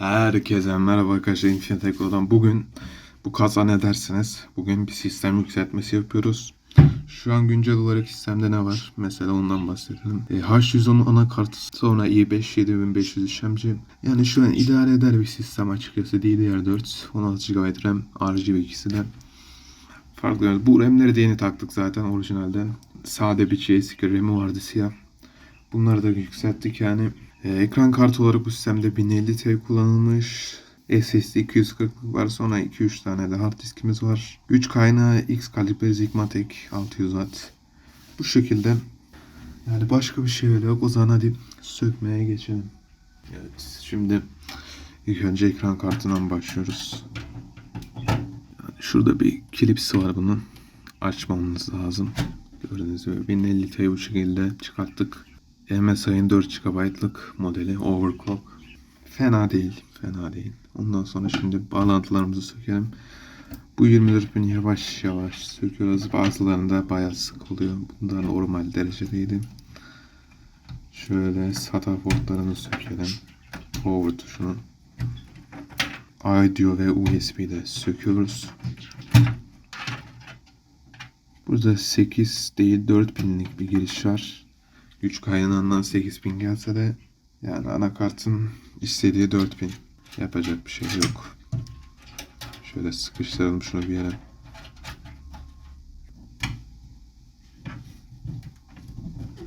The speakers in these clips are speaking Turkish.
Herkese merhaba arkadaşlar Infinite Tekno'dan. Bugün bu kasa ne dersiniz? Bugün bir sistem yükseltmesi yapıyoruz. Şu an güncel olarak sistemde ne var? Mesela ondan bahsedelim. E, H110 anakart, sonra i5 7500 işlemci. Yani şu an idare eder bir sistem açıkçası. DDR4, 16 GB RAM, RGB ikisi de. Farklı. Bu RAM'leri de yeni taktık zaten orijinalden. Sade bir eski RAM'i vardı siyah. Bunları da yükselttik yani. Ee, ekran kartı olarak bu sistemde 1050T kullanılmış. SSD 240 var. Sonra 2-3 tane de hard diskimiz var. 3 kaynağı X kalibre Sigmatek 600 Watt. Bu şekilde. Yani başka bir şey öyle yok. O zaman hadi sökmeye geçelim. Evet şimdi ilk önce ekran kartından başlıyoruz. Yani şurada bir klipsi var bunun. Açmamız lazım. Gördüğünüz gibi 1050T'yi bu şekilde çıkarttık. MSI'ın 4 GB'lık modeli overclock. Fena değil, fena değil. Ondan sonra şimdi bağlantılarımızı sökelim. Bu 24 bin yavaş yavaş söküyoruz. Bazılarında bayağı sık oluyor. Bunlar normal derecedeydi. Şöyle SATA portlarını sökelim. Power tuşunu. Audio ve USB de söküyoruz. Burada 8 değil 4000'lik bir giriş var. Güç kaynağından 8000 gelse de yani anakartın istediği 4000. Yapacak bir şey yok. Şöyle sıkıştıralım şunu bir yere.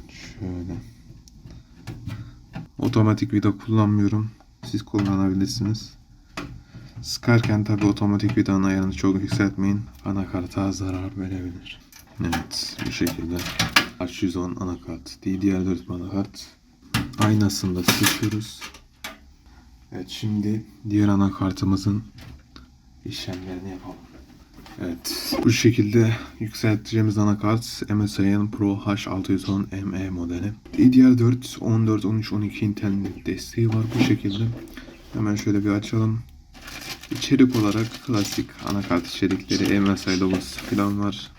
Şöyle. Otomatik vida kullanmıyorum. Siz kullanabilirsiniz. Sıkarken tabi otomatik vidanın ayarını çok yükseltmeyin. Anakarta zarar verebilir. Evet bu şekilde. H110 anakart, DDR4 anakart. Aynasını da seçiyoruz. Evet şimdi diğer anakartımızın işlemlerini yapalım. Evet bu şekilde yükselteceğimiz anakart MSI'ın Pro H610ME modeli. DDR4, 14, 13, 12 internet desteği var bu şekilde. Hemen şöyle bir açalım. İçerik olarak klasik anakart içerikleri MSI logosu falan var.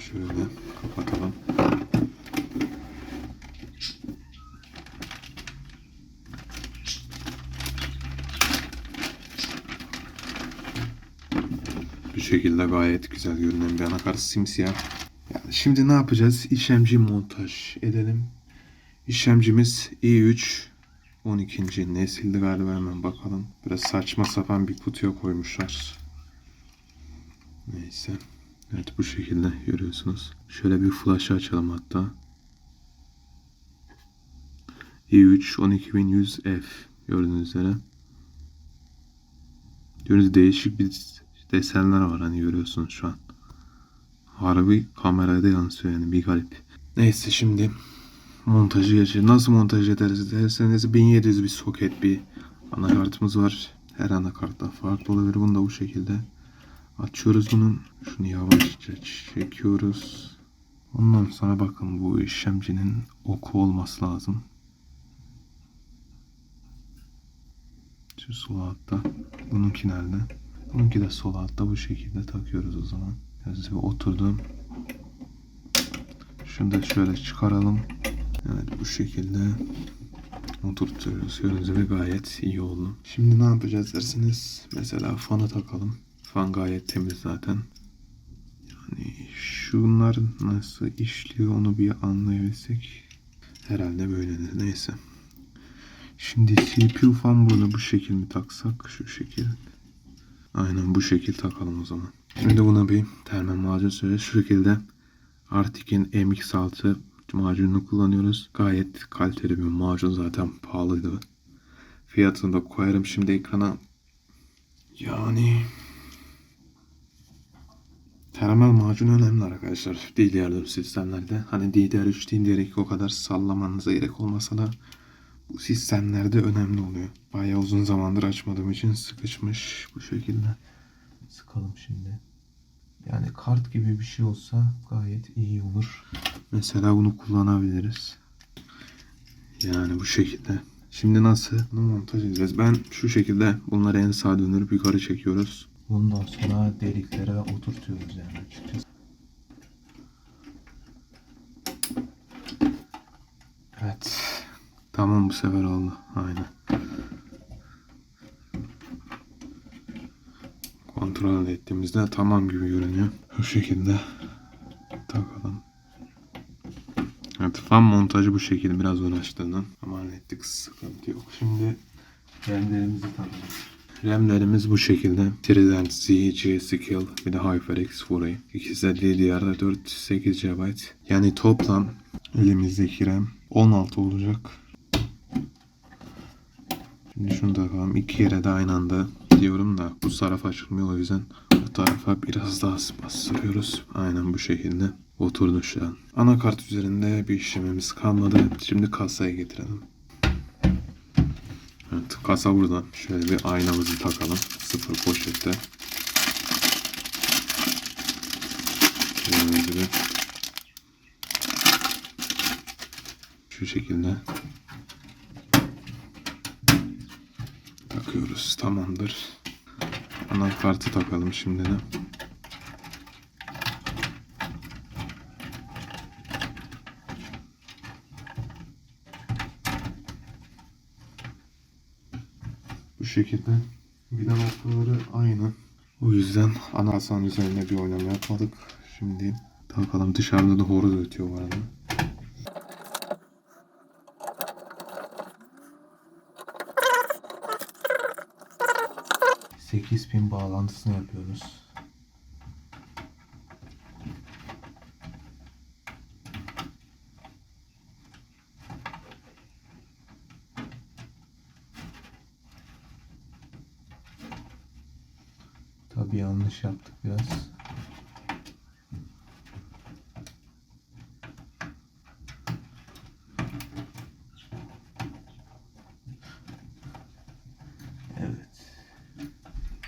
Şöyle kapatalım. Bu şekilde gayet güzel görünen bir anakart simsiyah. Yani şimdi ne yapacağız? İşlemci montaj edelim. İşlemcimiz i3 12. nesildi galiba hemen bakalım. Biraz saçma sapan bir kutuya koymuşlar. Neyse. Evet bu şekilde görüyorsunuz. Şöyle bir flash açalım hatta. i3 12100F gördüğünüz üzere. Gördüğünüz değişik bir desenler var hani görüyorsunuz şu an. Harbi kameraya da yansıyor yani bir garip. Neyse şimdi montajı geçelim. Nasıl montaj ederiz derseniz 1700 bir soket bir anakartımız var. Her anakartta farklı olabilir. Bunu da bu şekilde Açıyoruz bunun. Şunu yavaşça çekiyoruz. Ondan sonra bakın bu işlemcinin oku olması lazım. Şu sol altta. Bununki nerede? Bununki de sol altta bu şekilde takıyoruz o zaman. Yazı oturdu. Şunu da şöyle çıkaralım. Evet bu şekilde oturtuyoruz. Gördüğünüz gibi gayet iyi oldu. Şimdi ne yapacağız derseniz mesela fanı takalım. Fan gayet temiz zaten. Yani şunlar nasıl işliyor onu bir anlayabilsek herhalde böyledir. Neyse. Şimdi CPU fan burada bu şekil mi taksak? Şu şekil. Aynen bu şekil takalım o zaman. Şimdi buna bir termal macun söyle. Şu şekilde Arctic'in MX6 macununu kullanıyoruz. Gayet kaliteli bir macun zaten pahalıydı. Fiyatını da koyarım şimdi ekrana. Yani Termal macun önemli arkadaşlar DDR4 sistemlerde. Hani DDR3, DDR2 o kadar sallamanıza gerek olmasa da bu sistemlerde önemli oluyor. Bayağı uzun zamandır açmadığım için sıkışmış bu şekilde. Sıkalım şimdi. Yani kart gibi bir şey olsa gayet iyi olur. Mesela bunu kullanabiliriz. Yani bu şekilde. Şimdi nasıl bunu montaj edeceğiz? Ben şu şekilde bunları en sağa döndürüp yukarı çekiyoruz. Bundan sonra deliklere oturtuyoruz yani açıkçası. Evet. Tamam bu sefer oldu. Aynen. Kontrol ettiğimizde tamam gibi görünüyor. Şu şekilde takalım. Evet fan montajı bu şekilde biraz uğraştığından ama hallettik sıkıntı yok. Şimdi kendilerimizi takalım. RAM'lerimiz bu şekilde. Trident Z, G-Skill bir de HyperX Fury. İkisi de DDR4 8 GB. Yani toplam elimizdeki RAM 16 olacak. Şimdi şunu takalım. İki yere de aynı anda diyorum da bu taraf açılmıyor o yüzden bu tarafa biraz daha bastırıyoruz. Aynen bu şekilde oturdu şu an. Anakart üzerinde bir işlemimiz kalmadı. Şimdi kasaya getirelim. Evet kasa burada. Şöyle bir aynamızı takalım. Sıfır poşette. Şöyle şu şekilde takıyoruz. Tamamdır. Anakartı takalım şimdi de. Şekilde vida noktaları aynı. O yüzden ana hasan üzerine bir oynama yapmadık. Şimdi takalım dışarıda da horoz ötüyor bu arada. Pin bağlantısını yapıyoruz. Tabii yanlış yaptık biraz. Evet.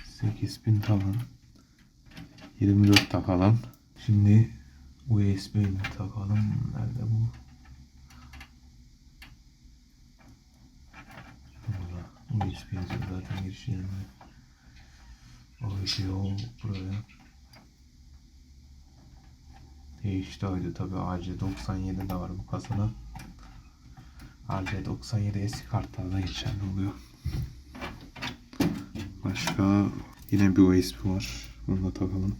8000 tamam. 24 takalım. Şimdi USB ile takalım. Nerede bu? Burada. USB zaten giriş yerinde. Audio buraya. HD tabi AC97 de var bu kasada. AC97 eski kartlarda geçerli oluyor. Başka yine bir USB var. Bunu da takalım.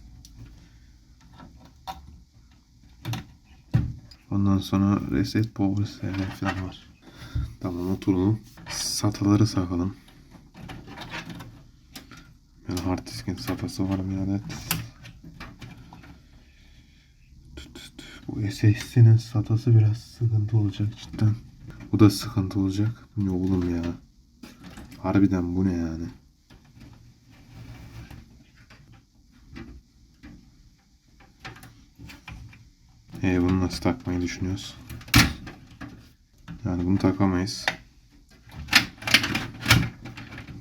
Ondan sonra reset power falan var. Tamam oturalım. Sataları sakalım. Yani hard diskin satası var mı yani? Bu SSD'nin satası biraz sıkıntı olacak cidden. Bu da sıkıntı olacak. Ne oğlum ya? Harbiden bu ne yani? E bunu nasıl takmayı düşünüyoruz? Yani bunu takamayız.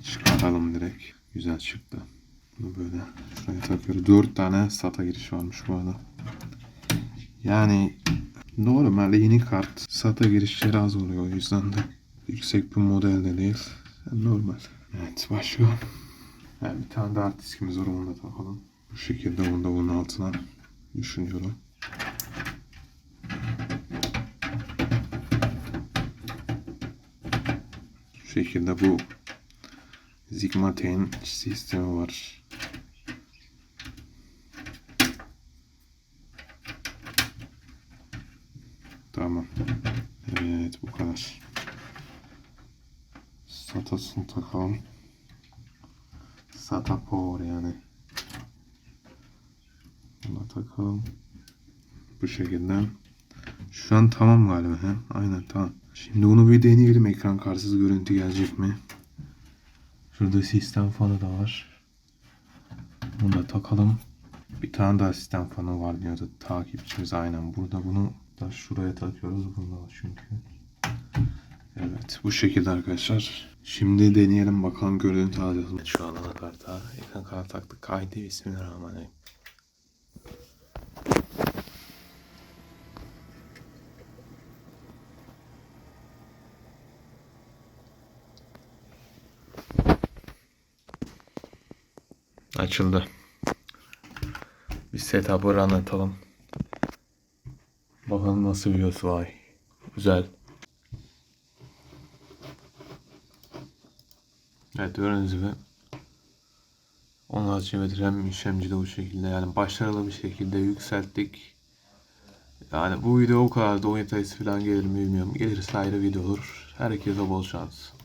Çıkartalım direkt. Güzel çıktı. Bunu böyle şuraya takıyoruz. 4 tane SATA giriş varmış bu arada. Yani normalde yeni kart SATA girişleri az oluyor o yüzden de yüksek bir model de değil. Normal. Evet başka. Yani bir tane daha diskimiz var onu da takalım. Bu şekilde onu da bunun altına düşünüyorum. Şu şekilde bu Zigmatein sistemi var. Tamam. Evet bu kadar. Satasını takalım. SATA Power yani. Bunu da takalım. Bu şekilde. Şu an tamam galiba. He? Aynen tamam. Şimdi bunu bir deneyelim. Ekran kartsız görüntü gelecek mi? Şurada sistem fanı da var. Bunu da takalım. Bir tane daha sistem fanı var diyordu. Takipçimiz aynen burada. Bunu da şuraya takıyoruz. Bunu da çünkü. Evet bu şekilde arkadaşlar. Şimdi deneyelim bakalım görüntü alacağız. Şu an anakarta ekran kartı taktık. Kaydı Bismillahirrahmanirrahim. Açıldı. Bir setup'ı anlatalım. Bakalım nasıl bir var. Güzel. Evet gördüğünüz gibi Onun haricinde RAM işlemci de bu şekilde yani başarılı bir şekilde yükselttik. Yani bu video o kadar da oyun sayısı falan gelir mi bilmiyorum. Gelirse ayrı video olur. Herkese bol şans.